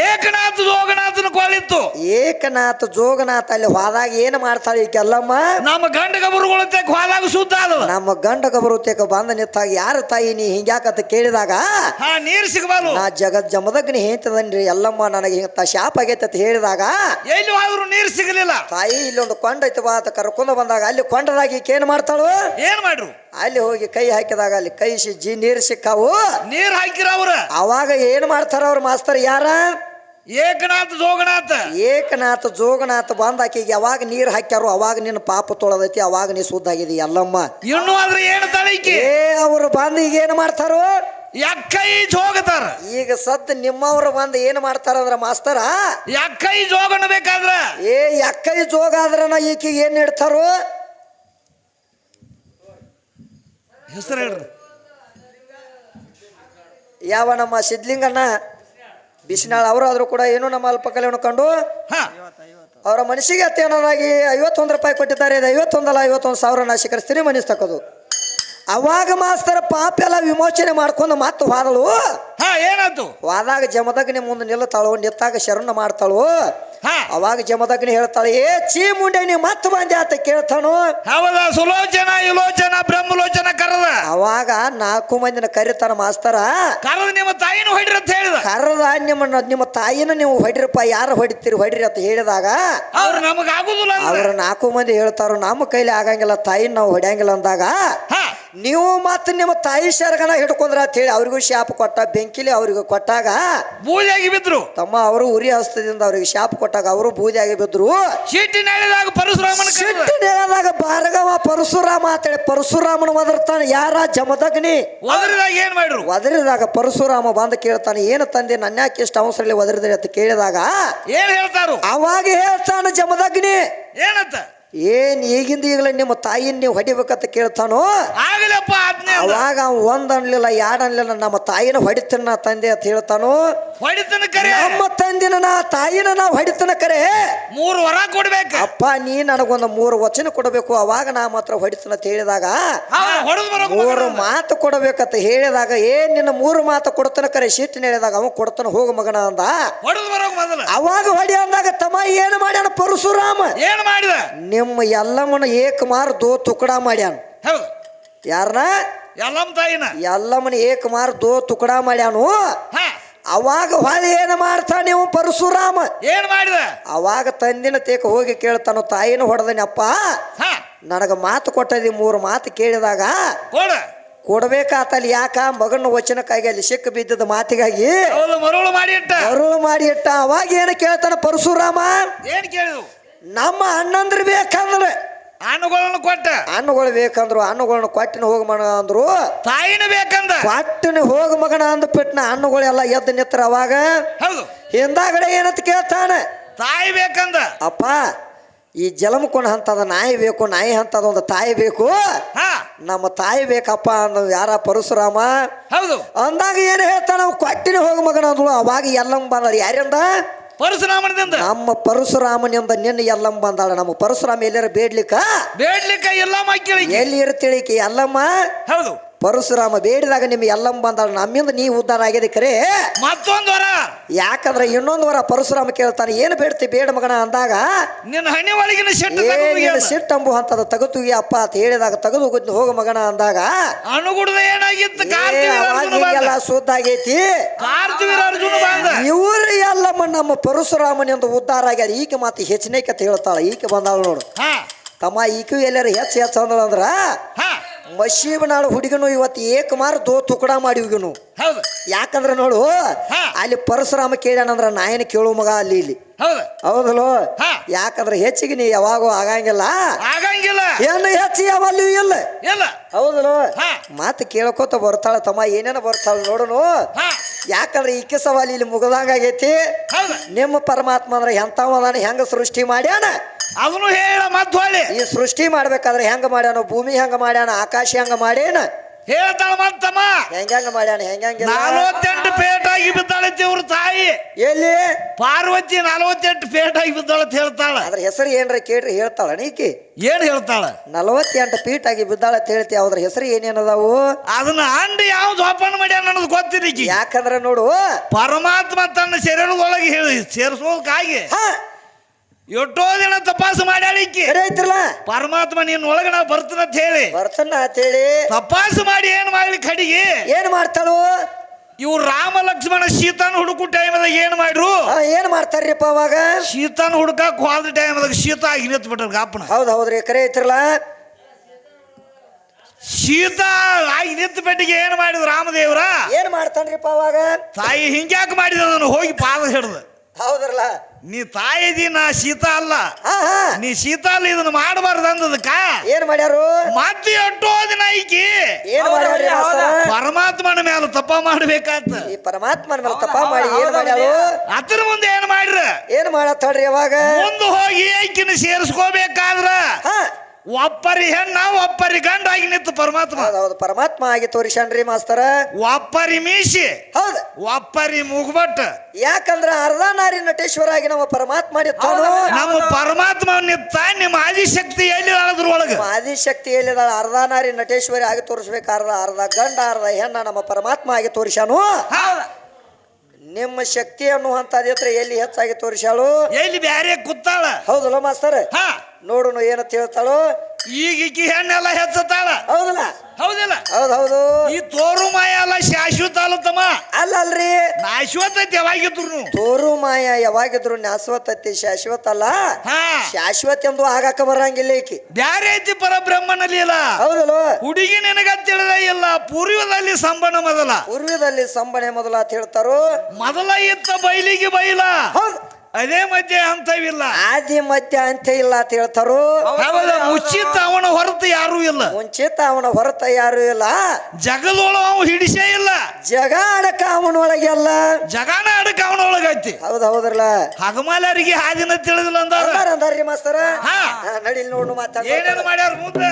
S2: ಏಕನಾಥ ಜೋಗನಾಥನ ಕೊಳಿತ್ತು
S1: ಏಕನಾಥ ಜೋಗನಾಥ ಅಲ್ಲಿ ಹೋದಾಗ ಏನು ಮಾಡ್ತಾಳೆ ಈಕೆಲ್ಲಮ್ಮ
S2: ನಮ್ಮ ಗಂಡ ಗಬರುಗಳಂತೆ ಹೊಲಾಗ ಸುದ್ದ ಅದು.
S1: ನಮ್ಮ ಗಂಡ ಗಬರುತೇಕ ಬಂದ ನಿತ್ತಾಗ ಯಾರ ತಾಯಿ ನೀ ಹಿಂಗ್ಯಾಕತ್ತ ಕೇಳಿದಾಗ
S2: ಹಾ ನೀರ್ ಸಿಗಬಾಲು
S1: ನಾ ಜಗತ್ ಜಮದಗ್ನಿ ಹೇಳ್ತದನ್ರಿ ಎಲ್ಲಮ್ಮ ನನಗೆ ಇಂಥ ಶಾಪ್ ಆಗೈತೆ ಅಂತ ಹೇಳಿದಾಗ
S2: ಎಲ್ಲಿ ಆದ್ರೂ ನೀರು ಸಿಗಲಿಲ್ಲ.
S1: ತಾಯಿ ಇಲ್ಲೊಂದು ಕೊಂಡ ಐತೆ ಬಾ ಅಂತ ಕರ್ಕೊಂಡು ಬಂದಾಗ ಅಲ್ಲಿ ಕೊಂಡದಾಗ ಈಕೆ ಏನು ಮಾಡ್ತಾಳು?
S2: ಏನ್ ಮಾಡ್ರು?
S1: ಅಲ್ಲಿ ಹೋಗಿ ಕೈ ಹಾಕಿದಾಗ ಅಲ್ಲಿ ಕೈ ಜಿ ನೀರು ಸಿಕ್ಕಾವು.
S2: ನೀರು ಹಾಕಿರ ಅವ್ರ.
S1: ಅವಾಗ ಏನು ಮಾಡ್ತಾರ ಅವ್ರ ಮಾಸ್ತರ್ ಯಾರ?
S2: ಏಕನಾಥ ಜೋಗನಾಥ.
S1: ಏಕನಾಥ ಜೋಗನಾಥ ಬಂದ್ ಆಕಿಗೆ ಯಾವಾಗ ನೀರು ಹಾಕ್ಯಾರೋ ಅವಾಗ ನಿನ್ನ ಪಾಪ ತೊಳದೈತಿ ಅವಾಗ ನೀ ಸುದ್ದಾಗಿದಿ ಎಲ್ಲಮ್ಮ.
S2: ಇನ್ನು ಆದ್ರೆ ಏನು ತಳಿಕೆ?
S1: ಏ ಅವ್ರು ಬಂದು ಈಗ ಏನು ಮಾಡ್ತಾರೋ?
S2: ಯಕ್ಕೈ ಜೋಗತಾರ?
S1: ಈಗ ಸದ್ ನಿಮ್ಮವ್ರು ಬಂದು ಏನು ಮಾಡ್ತಾರ ಅಂದ್ರೆ ಮಾಸ್ತರ?
S2: ಯಾಕೈ ಜೋಗನ ಬೇಕಾದ್ರ?
S1: ಏ ಯಾಕೈ ಜೋಗ ಆದ್ರನ ಈಕಿಗೆ ಏನು ಇಡ್ತಾರೋ?
S2: ಹೆಸರು ಹೇಳ್ರಿ.
S1: ಯಾವ ನಮ್ಮ ಸಿದ್ಲಿಂಗಣ್ಣ? ಬಿಸಿನಾಳ್ ಅವರು ಆದ್ರೂ ಕೂಡ ಏನು ನಮ್ಮ ಅಲ್ಪಕಲೆಯನ್ನು ಕಂಡು
S2: ಹಾ.
S1: ಅವರ ಮನಸ್ಸಿಗೆ ಅತ್ಯನಾಗಿ ಐವತ್ತೊಂದು ರೂಪಾಯಿ ಕೊಟ್ಟಿದ್ದಾರೆ. ಇದು ಐವತ್ತೊಂದಲ್ಲ ಐವತ್ತೊಂದು ಸಾವಿರ ನಾ ಶಿಖರಿಸ್ತೀನಿ ಮನಸ್ಸು ತಕ್ಕೋದು ಅವಾಗ ಮಾಸ್ತರ ಪಾಪ ಎಲ್ಲ ವಿಮೋಚನೆ ಮಾಡ್ಕೊಂಡು ಮತ್ತೆ ಹೋದಳು
S2: ಹಾ ಏನಾಯ್ತು
S1: ವಾದಾಗ ಜಮದಗ್ನಿ ಮುಂದೆ ನಿಲ್ಲತಾಳು ನಿತ್ತಾಗ ಶರಣ ಮಾಡ್ತಾಳು?
S2: ಹಾ.
S1: ಅವಾಗ ಜಮದಗ್ನಿ ಹೇಳ್ತಾಳೆ ಏ ಚೀ ಮುಂಡೆ ನೀ ಮತ್ತೆ ಬಂದೆ ಅಂತ ಕೇಳ್ತಾನು?
S2: ಹೌದ ಸುಲೋಚನ ಇಲೋಚನ ಬ್ರಹ್ಮಲೋಚನ ಕರದ?
S1: ಅವಾಗ ನಾಲ್ಕು ಮಂದಿನ ಕರಿತಾನ ಮಾಸ್ತರ
S2: ಕರದ ನಿಮ್ಮ ತಾಯಿನ ಹೊಡ್ರಿ ಅಂತ ಹೇಳಿದ.
S1: ಕರದ ನಿಮ್ಮ ನಿಮ್ಮ ತಾಯಿನ ನೀವು ಹೊಡಿರಪ್ಪ ಯಾರು ಹೊಡಿತೀರಿ ಹೊಡಿರಿ ಅಂತ ಹೇಳಿದಾಗ
S2: ಅವ್ರು ನಮಗ ಆಗುದಿಲ್ಲ
S1: ಅವ್ರ ನಾಲ್ಕು ಮಂದಿ ಹೇಳ್ತಾರ ನಮ್ಮ ಕೈಲಿ ಆಗಂಗಿಲ್ಲ ತಾಯಿನ ನಾವು ಹೊಡ್ಯಾಂಗಿಲ್ಲ ಅಂದಾಗ
S2: ಹಾ.
S1: ನೀವು ಮತ್ತೆ ನಿಮ್ಮ ತಾಯಿ ಶರಗನ ಹಿಡ್ಕೊಂಡ್ರ ಅಂತ ಹೇಳಿ ಅವ್ರಿಗೂ ಶಾಪ ಕೊಟ್ಟ ಬೆಂಕಿಲಿ ಅವ್ರಿಗೆ ಕೊಟ್ಟಾಗ
S2: ಬೂದಿಯಾಗಿ ಬಿದ್ರು.
S1: ತಮ್ಮ ಅವರು ಉರಿ ಹಸ್ತದಿಂದ ಅವ್ರಿಗೆ ಶಾಪ್ ಕೊಟ್ಟಾಗ ಅವರು ಬೂದಿಯಾಗಿ ಬಿದ್ರು.
S2: ಚೀಟಿ ಹೇಳಿದಾಗ ಪರಶುರಾಮನ
S1: ಸಿಟ್ಟು ನೆಲದಾಗ ಭಾರ್ಗವ ಪರಶುರಾಮ ಅಂತೇಳಿ ಪರಶುರಾಮನ ಒದರ್ತಾನೆ. ಯಾರ ಜಮದಗ್ನಿ?
S2: ಒದರಿದಾಗ ಏನ್ ಮಾಡ್ರು?
S1: ಒದರಿದಾಗ ಪರಶುರಾಮ ಬಂದು ಕೇಳ್ತಾನೆ ಏನು ತಂದೆ ನನ್ನ ಯಾಕೆ ಇಷ್ಟು ಅವಸರಲ್ಲಿ ಒದರಿದ್ರಿ? ಅಂತ ಕೇಳಿದಾಗ
S2: ಏನ್ ಹೇಳ್ತಾರು?
S1: ಅವಾಗ ಹೇಳ್ತಾನೆ ಜಮದಗ್ನಿ.
S2: ಏನಂತ?
S1: ಏನ್ ಈಗಿಂದ ಈಗಲೇ ನಿಮ್ಮ ತಾಯಿನ ನೀವು ಹೊಡಿಬೇಕಂತ ಕೇಳ್ತಾನೋ?
S2: ಆಗಲಪ್ಪ ಆಜ್ಞೆ ಅಂದ.
S1: ಅವಾಗ ಅವ ಒಂದ್ ಅನ್ಲಿಲ್ಲ ಎರಡ್ ಅನ್ಲಿಲ್ಲ ನಮ್ಮ ತಾಯಿನ ಹೊಡಿತನ ನಾ ತಂದೆ ಅಂತ ಹೇಳ್ತಾನೋ?
S2: ಹೊಡಿತನ ಕರೆ.
S1: ನಮ್ಮ ತಂದಿನ ನಾ ತಾಯಿನ ನಾ ಹೊಡಿತನ ಕರೆ.
S2: ಮೂರು ವರ ಕೊಡ್ಬೇಕು.
S1: ಅಪ್ಪ ನೀ ನನಗೊಂದು ಮೂರು ವಚನ ಕೊಡಬೇಕು ಅವಾಗ ನಾ ಮಾತ್ರ ಹೊಡಿತನ ಅಂತ ಹೇಳಿದಾಗ
S2: ಹೊಡೆದು ಬರೋಕ್
S1: ಮೂರು ಮಾತು ಕೊಡಬೇಕಂತ ಹೇಳಿದಾಗ ಏನ್ ನಿನ್ನ ಮೂರು ಮಾತು ಕೊಡ್ತಾನ ಕರೆ? ಸಿಟ್ಟಿನ ಹೇಳಿದಾಗ ಅವ ಕೊಡ್ತಾನ ಹೋಗ ಮಗನ ಅಂದ.
S2: ಹೊಡೆದು ಬರೋಕ್ ಮೊದಲ
S1: ಅವಾಗ ಹೊಡಿ ಅಂದಾಗ ತಮ್ಮ ಏನು ಮಾಡ್ಯಾನ ಪರಶುರಾಮ?
S2: ಏನ್ ಮಾಡಿದ?
S1: ನಿಮ್ಮ ಎಲ್ಲಮ್ಮನ ಏಕಮಾರ್ ದೋ ತುಕಡ ಮಾಡ್ಯಾನ.
S2: ಹೌದು.
S1: ಯಾರನ್ನ
S2: ಎಲ್ಲಮ್ಮ ತಾಯಿನ.
S1: ಎಲ್ಲಮ್ಮನ ಏಕಮಾರ್ ದೋ ತುಕಡ ಮಾಡ್ಯಾನು.
S2: ಹಾ.
S1: ಅವಾಗ ಹೊಳೆ ಏನು ಮಾಡ್ತಾನೆ ನೀವು ಪರಶುರಾಮ?
S2: ಏನ್ ಮಾಡಿದ?
S1: ಅವಾಗ ತಂದಿನ ತೇಕ ಹೋಗಿ ಕೇಳ್ತಾನು ತಾಯಿನ ಹೊಡೆದನಪ್ಪ
S2: ಹಾ.
S1: ನನಗೆ ಮಾತು ಕೊಟ್ಟದಿ ಮೂರು ಮಾತು ಕೇಳಿದಾಗ
S2: ಕೊಡ.
S1: ಕೊಡ್ಬೇಕಾತಲ್ಲಿ ಯಾಕ? ಮಗನ ವಚನಕ್ಕಾಗಿ ಅಲ್ಲಿ ಸಿಕ್ಕ ಬಿದ್ದದ ಮಾತಿಗಾಗಿ
S2: ಮರುಳು ಮಾಡಿ ಇಟ್ಟ.
S1: ಅರುಳು ಮಾಡಿ ಇಟ್ಟ. ಅವಾಗ ಏನು ಕೇಳ್ತಾನ ಪರಶುರಾಮ?
S2: ಏನ್ ಕೇಳಿದ್ವು?
S1: ನಮ್ಮ ಅಣ್ಣಂದ್ರ ಬೇಕಂದ್ರೆ.
S2: ಹಣ್ಣುಗಳನ್ನು ಕೊಟ್ಟ.
S1: ಹಣ್ಣುಗಳು ಬೇಕಂದ್ರು ಹಣ್ಣುಗಳನ್ನ ಕೊಟ್ಟಿನ ಹೋಗ ಮಗನ ಅಂದ್ರು.
S2: ತಾಯಿನ ಬೇಕಂದ.
S1: ಕೊಟ್ಟಿನ ಹೋಗ ಮಗನ ಅಂದ್ಬಿಟ್ನ ಹಣ್ಣುಗಳೆಲ್ಲ ಎದ್ದು ನಿತ್ರ ಅವಾಗ.
S2: ಹೌದು.
S1: ಹಿಂದಾಗಡೆ ಏನಂತ ಕೇಳ್ತಾನೆ.
S2: ತಾಯಿ ಬೇಕಂದ.
S1: ಅಪ್ಪ ಈ ಜಲಮಕೊಂಡ ಹಂತದ ನಾಯಿ ಬೇಕು ನಾಯಿ ಹಂತದ ಒಂದು ತಾಯಿ ಬೇಕು.
S2: ಹಾ.
S1: ನಮ್ಮ ತಾಯಿ ಬೇಕಪ್ಪ ಅಂದ ಯಾರ ಪರಶುರಾಮ?
S2: ಹೌದು.
S1: ಅಂದಾಗ ಏನು ಹೇಳ್ತಾನ? ಕೊಟ್ಟಿನ ಹೋಗ ಮಗನ ಅಂದ್ಳು. ಅವಾಗ ಎಲ್ಲಮ್ಮ ಬಂದ್ರ ಯಾರಿಂದ?
S2: ಪರಶುರಾಮನದಿಂದ
S1: ನಮ್ಮ ಪರಶುರಾಮನಿಂದ ನಿನ್ನ ಎಲ್ಲಮ್ಮ ಬಂದಾಳ. ನಮ್ಮ ಪರಶುರಾಮ ಎಲ್ಲಾರ ಬೇಡ್ಲಿಕ್ಕ?
S2: ಬೇಡ್ಲಿಕ್ಕ ಎಲ್ಲ ಮಕ್ಕಳಿಗೆ
S1: ಎಲ್ಲಿ ಇರ್ತಿಳಿಕೆ ಎಲ್ಲಮ್ಮ?
S2: ಹೌದು.
S1: ಪರಶುರಾಮ ಬೇಡಿದಾಗ ನಿಮ್ಗೆ ಎಲ್ಲಮ್ಮ ಬಂದಾಳ. ನಮ್ಮಿಂದ ನೀ ಉದ್ಧಾರ ಆಗಿದೆ ಕರೆ.
S2: ಮತ್ತೊಂದು ವರ.
S1: ಯಾಕಂದ್ರೆ ಇನ್ನೊಂದು ವರ ಪರಶುರಾಮ ಕೇಳ್ತಾನೆ ಏನು ಬೇಡ್ತಿ ಬೇಡ ಮಗನ ಅಂದಾಗ
S2: ನಿನ್ನ ಹಣಿ ಒಳಗಿನ
S1: ಸಿಟ್ಟಂಬು ಅಂತದ ತಗತುಗಿ ಅಪ್ಪ ಅಂತ ಹೇಳಿದಾಗ ತೆಗೆದು ಹೋಗು ಹೋಗ ಮಗನ ಅಂದಾಗ
S2: ಅನುಗುಣದ ಏನಾಗಿತ್ತು?
S1: ಎಲ್ಲ ಸುದ್ದ ಆಗೈತಿ. ಇವ್ರು ಎಲ್ಲಮ್ಮ ನಮ್ಮ ಪರಶುರಾಮನಿಂದ ಉದ್ಧಾರ ಆಗ್ಯಾರ. ಈಕೆ ಮಾತು ಹೆಚ್ಚಿನ ಕತೆ ಹೇಳ್ತಾಳ. ಈಕೆ ಬಂದಾಳ ನೋಡು. ತಮ್ಮ ಈಕೆ ಎಲ್ಲರೂ ಹೆಚ್ಚು ಹೆಚ್ಚು ಅಂದ್ರ ಮಶೀಬನಾಳು ಹುಡುಗನು ಇವತ್ತು ಏಕಮಾರ್ ದೋ ತುಕಡ ಮಾಡಿ ಹುಡುಗನು
S2: ಹೌದು.
S1: ಯಾಕಂದ್ರೆ ನೋಡು. ಅಲ್ಲಿ ಪರಶುರಾಮ ಕೇಳ್ಯಾನಂದ್ರ ನಾಯನ ಕೇಳು ಮಗ ಅಲ್ಲಿ ಇಲ್ಲಿ.
S2: ಹೌದು.
S1: ಹೌದಲ್ಲೋ?
S2: ಹಾ.
S1: ಯಾಕಂದ್ರೆ ಹೆಚ್ಚಿಗೆ ನೀ ಯಾವಾಗೂ ಆಗಂಗಿಲ್ಲ.
S2: ಆಗಂಗಿಲ್ಲ.
S1: ಏನು ಹೆಚ್ಚಿ ಯಾವಲ್ಲೂ ಇಲ್ಲ.
S2: ಇಲ್ಲ.
S1: ಹೌದಲ್ಲೋ?
S2: ಹಾ.
S1: ಮಾತು ಕೇಳ್ಕೊತ ಬರ್ತಾಳ ತಮ್ಮ ಏನೇನ ಬರ್ತಾಳ ನೋಡುನು.
S2: ಹಾ.
S1: ಯಾಕಂದ್ರೆ ಈಕೆ ಸವಾಲು ಇಲ್ಲಿ ಮುಗದಂಗ ಆಗೈತಿ
S2: ಹೌದು.
S1: ನಿಮ್ಮ ಪರಮಾತ್ಮ ಅಂದ್ರೆ ಎಂಥವದಾನ ಹೆಂಗ ಸೃಷ್ಟಿ ಮಾಡ್ಯಾನ?
S2: ಅದನ್ನು ಹೇಳ ಮತ್ ಹೊಳ್ಳಿ.
S1: ಈ ಸೃಷ್ಟಿ ಮಾಡ್ಬೇಕಾದ್ರೆ ಹೆಂಗ ಮಾಡ್ಯಾನ ಭೂಮಿ ಹೆಂಗ ಮಾಡ್ಯಾನ ಆಕಾಶ ಹೆಂಗ ಮಾಡ್ಯಾನ?
S2: ಹೇಳ್ತಾಳ ಮತ್ತಮ್ಮ.
S1: ಹೆಂಗ ಹೆಂಗ ಮಾಡ್ಯಾನ ಹೆಂಗ
S2: ನಲವತ್ತೆಂಟು ಪೇಟಾಗಿ ಬಿದ್ದಾಳೆ ಇವ್ರ ತಾಯಿ.
S1: ಎಲ್ಲಿ?
S2: ಪಾರ್ವತಿ ನಲವತ್ತೆಂಟು ಪೇಟಾಗಿ ಬಿದ್ದಾಳ ಅಂತ ಹೇಳ್ತಾಳ.
S1: ಅದ್ರ ಹೆಸರು ಏನ್ರ ಕೇಳ್ರಿ ಹೇಳ್ತಾಳ ನೀಕಿ.
S2: ಏನ್ ಹೇಳ್ತಾಳ?
S1: ನಲವತ್ತೆಂಟು ಪೀಟ್ ಆಗಿ ಬಿದ್ದಾಳ ಅಂತ ಹೇಳ್ತಿ ಅದ್ರ ಹೆಸರು ಏನೇನದಾವು
S2: ಅದನ್ನ ಅಂಡಿ ಯಾವ್ದು ಓಪನ್ ಮಾಡ್ಯಾನ ಅನ್ನೋದು ಗೊತ್ತಿರಕಿ
S1: ಯಾಕಂದ್ರೆ ನೋಡು.
S2: ಪರಮಾತ್ಮ ತನ್ನ ಶರೀರದೊಳಗೆ ಹೇಳಿ ಸೇರಿಸೋದಕ್ಕಾಗಿ
S1: ಹಾ.
S2: ಎಷ್ಟೋ ದಿನ ತಪಾಸು ಮಾಡ್ಯಾಳಿಕ್ಕಿ
S1: ಐತ್ರಲ್ಲ
S2: ಪರಮಾತ್ಮ ನಿನ್ನ ಒಳಗ ನಾ ಬರ್ತನಂತ ಅಂತ ಹೇಳಿ.
S1: ಬರ್ತನ ಅಂತೇಳಿ
S2: ತಪಾಸು ಮಾಡಿ ಏನ್ ಮಾಡ್ಲಿ ಕಡಿಗೆ?
S1: ಏನ್ ಮಾಡ್ತಾಳು?
S2: ಇವ್ ರಾಮ ಲಕ್ಷ್ಮಣ ಸೀತಾನ ಹುಡುಕು ಟೈಮದಾಗ ಏನ್ ಮಾಡ್ರು?
S1: ಏನ್ ಮಾಡ್ತಾರ್ರಿಪ್ಪ ಅವಾಗ?
S2: ಸೀತಾನ ಹುಡುಕಾಕ್ ಹೋದ ಟೈಮದಾಗ ಸೀತಾ ಆಗಿ ನಿಂತು ಬಿಟ್ರ ಗಾಪನ
S1: ಹೌದ್ ಹೌದ್ರಿ ಕರೆ ಐತ್ರಲ್ಲ?
S2: ಸೀತಾ ಆಗಿ ನಿಂತ ಬೆಟ್ಟಿಗೆ ಏನ್ ಮಾಡಿದ್ರು ರಾಮದೇವ್ರ?
S1: ಏನ್ ಮಾಡ್ತಾನ್ರಿಪ್ಪ ಅವಾಗ?
S2: ತಾಯಿ ಹಿಂಗ್ಯಾಕ್ ಮಾಡಿದ ಹೋಗಿ ಪಾದ ಹಿಡ್ದು.
S1: ಹೌದ್ರಲ್ಲ?
S2: ನೀ ತಾಯಿದಿ ನಾ ಸೀತಾ ಅಲ್ಲ. ನೀ ಶೀತ ಅಲ್ಲ ಇದನ್ನ ಮಾಡಬಾರ್ದು ಅಂದದಕ್ಕ?
S1: ಏನ್ ಮಾಡ್ಯಾರು?
S2: ಮತ್ತೆ ಎಷ್ಟೋ ದಿನ ಐಕಿ.
S1: ಏನ್
S2: ಪರಮಾತ್ಮನ ಮೇಲೆ ತಪ್ಪ ಮಾಡ್ಬೇಕಾತ.
S1: ಈ ಪರಮಾತ್ಮನ ಮೇಲೆ ತಪ್ಪ ಮಾಡಿ ಏನ್ ಮಾಡ್ಯಾರು?
S2: ಅದ್ರ ಮುಂದೆ ಏನ್ ಮಾಡ್ರಿ?
S1: ಏನ್ ಮಾಡತ್ತಾಳ್ರಿ ಯಾವಾಗ
S2: ಮುಂದೆ ಹೋಗಿ ಐಕಿನ ಸೇರಿಸ್ಕೋಬೇಕಾದ್ರ ಒಪ್ಪರಿ ಹೆಣ್ಣ ಒಬ್ಬರಿ ಗಂಡ ಆಗಿ ನಿಂತು ಪರಮಾತ್ಮ.
S1: ಹೌದ್ ಪರಮಾತ್ಮ ಆಗಿ ತೋರಿಸ್ಯಾನ್ರಿ ಮಾಸ್ತರ.
S2: ಒಬ್ಬರಿ ಮೀಸಿ
S1: ಹೌದು.
S2: ಒಬ್ಬರಿ ಮುಗ್ಬಟ್
S1: ಯಾಕಂದ್ರ ಅರ್ಧ ನಾರಿ ನಟೇಶ್ವರ ಆಗಿ ನಮ್ಮ ಪರಮಾತ್ಮ
S2: ನಮ್ಮ ಪರಮಾತ್ಮ ನಿಂತ ನಿಮ್ಮ ಆದಿಶಕ್ತಿ ಎಲ್ಲಿ ಅದ್ರೊಳಗ
S1: ಆದಿಶಕ್ತಿ ಎಲ್ಲಿದಾಳ ಅರ್ಧ ನಾರಿ ನಟೇಶ್ವರಿ ಆಗಿ ತೋರಿಸ್ಬೇಕು ಅರ್ಧ ಅರ್ಧ ಗಂಡ ಅರ್ಧ ಹೆಣ್ಣ ನಮ್ಮ ಪರಮಾತ್ಮ ಆಗಿ ತೋರಿಸ್ಯಾನು. ನಿಮ್ಮ ಶಕ್ತಿ ಅನ್ನುವಂಥದ್ದಿದ್ರೆ ಎಲ್ಲಿ ಹೆಚ್ಚಾಗಿ ತೋರಿಸ್ಯಾಳು?
S2: ಎಲ್ಲಿ ಬ್ಯಾರೆ ಕೂತಾಳ?
S1: ಹೌದಲ್ಲ ಮಾಸ್ತರ್?
S2: ಹಾ.
S1: ನೋಡುನು ಏನಂತ ಹೇಳ್ತಾಳೋ?
S2: ಈಗ ಈಕಿ ಹೆಣ್ಣೆಲ್ಲ ಹೆಚ್ಚತಾಳ
S1: ಹೌದಲ್ಲ?
S2: ಹೌದಿಲ್ಲ?
S1: ಹೌದ್ ಹೌದು.
S2: ಈ ತೋರು ಮಾಯ ಅಲ್ಲ ಶಾಶ್ವತ ಅಲ್ಲತಮ್ಮ
S1: ಅಲ್ಲ ಅಲ್ರಿ
S2: ನಾಶ್ವತ ಐತಿ ಯಾವಾಗಿದ್ರು
S1: ತೋರು ಮಾಯ ಯಾವಾಗಿದ್ರು ಶಾಶ್ವತತಿ ಶಾಶ್ವತ ಅಲ್ಲ?
S2: ಹಾ.
S1: ಶಾಶ್ವತ ಎಂದು ಆಗಾಕ ಬರಂಗಿಲ್ಲ ಈಕಿ.
S2: ಬ್ಯಾರೆ ಐತಿ ಪರಬ್ರಹ್ಮನಲ್ಲಿ ಇಲ್ಲ
S1: ಹೌದಲ್ಲ?
S2: ಹುಡುಗಿ ನಿನಗ ತಿಳಿದ ಇಲ್ಲ ಪೂರ್ವದಲ್ಲಿ ಸಂಬಣ ಮೊದಲ.
S1: ಪೂರ್ವದಲ್ಲಿ ಸಂಬಣ ಮೊದಲ ಅಂತ ಹೇಳ್ತಾರೋ?
S2: ಮೊದಲ ಇತ್ತ ಬೈಲಿಗೆ ಬೈಲ.
S1: ಹೌದ್.
S2: ಅದೇ ಮಧ್ಯೆ ಅಂತವಿಲ್ಲ
S1: ಆದಿ ಮಧ್ಯ ಅಂತ ಇಲ್ಲ ಅಂತ ಹೇಳ್ತಾರೋ?
S2: ಹೌದು ಅವನ ಹೊರತು ಯಾರು ಇಲ್ಲ.
S1: ಮುಂಚಿತ ಅವನ ಹೊರತ ಯಾರು ಇಲ್ಲ.
S2: ಜಗದೊಳ ಅವ ಹಿಡಿಸೇ ಇಲ್ಲ.
S1: ಜಗ ಅಡಕ ಅವನೊಳಗೆ ಅಲ್ಲ.
S2: ಜಗಾನ ಅಡಕ ಅವನೊಳಗೈತಿ
S1: ಹೌದ್ ಹೌದ್ರಲ್ಲ.
S2: ಹಗಮಾಲರಿಗೆ ಹಾದಿನ ತಿಳಿದಿಲ್ಲ ಅಂದರು
S1: ಅಂದಾರ ಅಂದಾರ್ರಿ ಮಾಸ್ತರ?
S2: ಹಾ.
S1: ನಡಿಲ್ ನೋಡು ಮಾತಾಡ
S2: ಏನೇನು ಮಾಡ್ಯಾರ ಮುಂದೆ?